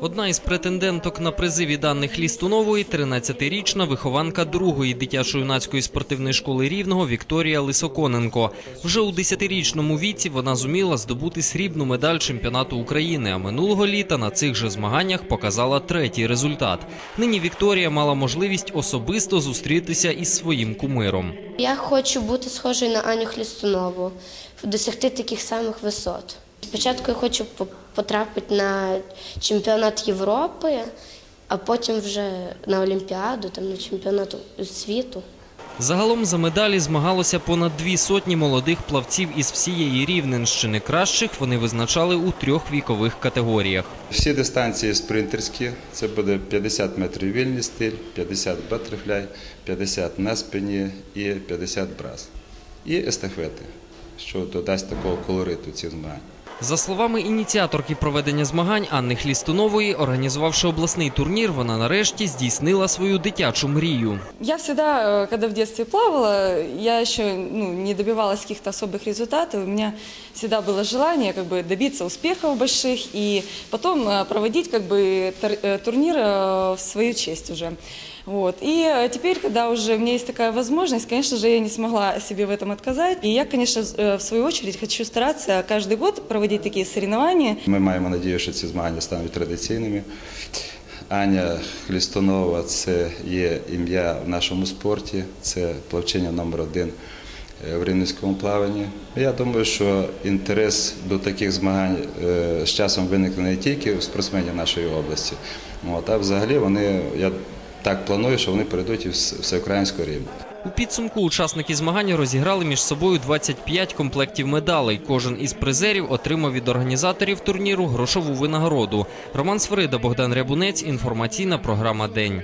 Одна із претенденток на призи від Анни Хлістунової – 13-річна вихованка другої дитячо-юнацької спортивної школи Рівного Вікторія Лисоконенко. Вже у 10-річному віці вона зуміла здобути срібну медаль чемпіонату України, а минулого літа на цих же змаганнях показала третій результат. Нині Вікторія мала можливість особисто зустрітися із своїм кумиром. Я хочу бути схожою на Аню Хлістунову, досягти таких самих висот. Спочатку я хочу потрапити на чемпіонат Європи, а потім вже на Олімпіаду, там на чемпіонат світу. Загалом за медалі змагалося понад дві сотні молодих плавців із всієї Рівненщини. Кращих вони визначали у трьох вікових категоріях. Всі дистанції спринтерські. Це буде 50 метрів вільний стиль, 50 батерфляй, 50 на спині і 50 брас. І естафети, що додасть такого колориту цих змагань. За словами ініціаторки проведення змагань Анни Хлістунової, організувавши обласний турнір, вона нарешті здійснила свою дитячу мрію. Я всегда, э, когда в детстве плавала, я еще ну, не добивалась каких-то особых результатов. У меня всегда было желание как бы, добиться успехов больших и потом э, проводить как бы, тор- э, турнир э, в свою честь уже. Вот. И э, теперь, когда уже у меня есть такая возможность, конечно же, я не смогла себе в этом отказать. И я, конечно, з- э, в свою очередь хочу стараться каждый год проводить такие соревнования. Ми маємо надію, що ці змагання стануть традиційними. Аня Хлістонова це є ім'я в нашому спорті, це плавчиня номер один е, в рівненському плаванні. Я думаю, що інтерес до таких змагань е, з часом виникне не тільки у спортсменів нашої області, а взагалі вони, я так планую, що вони перейдуть в всеукраїнську рівень. У підсумку учасники змагань розіграли між собою 25 комплектів медалей. Кожен із призерів отримав від організаторів турніру грошову винагороду. Роман Сверида, Богдан Рябунець. Інформаційна програма День.